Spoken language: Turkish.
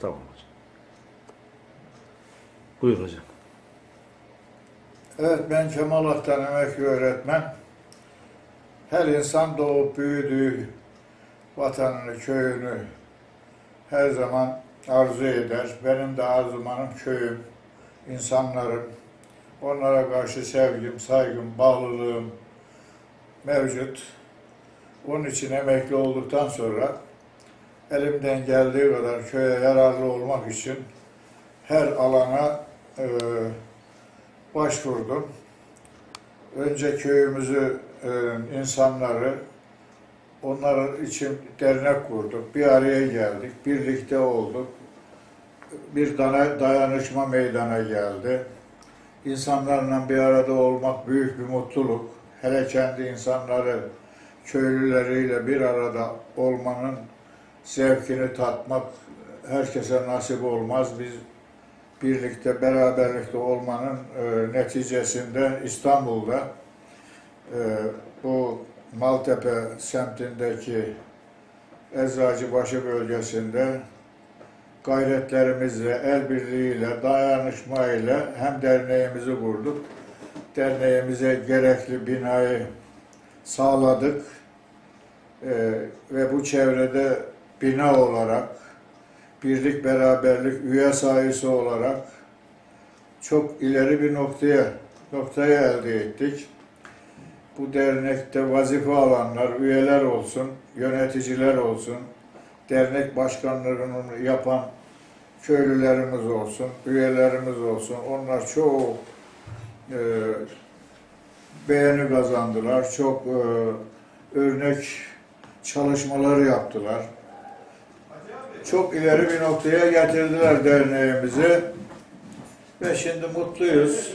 Tamam hocam. Buyur hocam. Evet ben Kemal Aktan emekli öğretmen. Her insan doğup büyüdüğü vatanını, köyünü her zaman arzu eder. Benim de arzumanım köyüm, insanlarım. Onlara karşı sevgim, saygım, bağlılığım mevcut. Onun için emekli olduktan sonra elimden geldiği kadar köye yararlı olmak için her alana eee başvurdum. Önce köyümüzü, e, insanları, onlar için dernek kurduk. Bir araya geldik, birlikte olduk. Bir dana- dayanışma meydana geldi. İnsanlarla bir arada olmak büyük bir mutluluk. Hele kendi insanları, köylüleriyle bir arada olmanın zevkini tatmak herkese nasip olmaz. Biz birlikte, beraberlikte olmanın e, neticesinde İstanbul'da e, bu Maltepe semtindeki Eczacıbaşı bölgesinde gayretlerimizle, el birliğiyle, dayanışmayla hem derneğimizi kurduk. Derneğimize gerekli binayı sağladık. E, ve bu çevrede bina olarak birlik beraberlik üye sayısı olarak çok ileri bir noktaya noktaya elde ettik. Bu dernekte vazife alanlar, üyeler olsun, yöneticiler olsun, dernek başkanlığını yapan köylülerimiz olsun, üyelerimiz olsun. Onlar çok e, beğeni kazandılar, çok e, örnek çalışmalar yaptılar çok ileri bir noktaya getirdiler derneğimizi. Ve şimdi mutluyuz.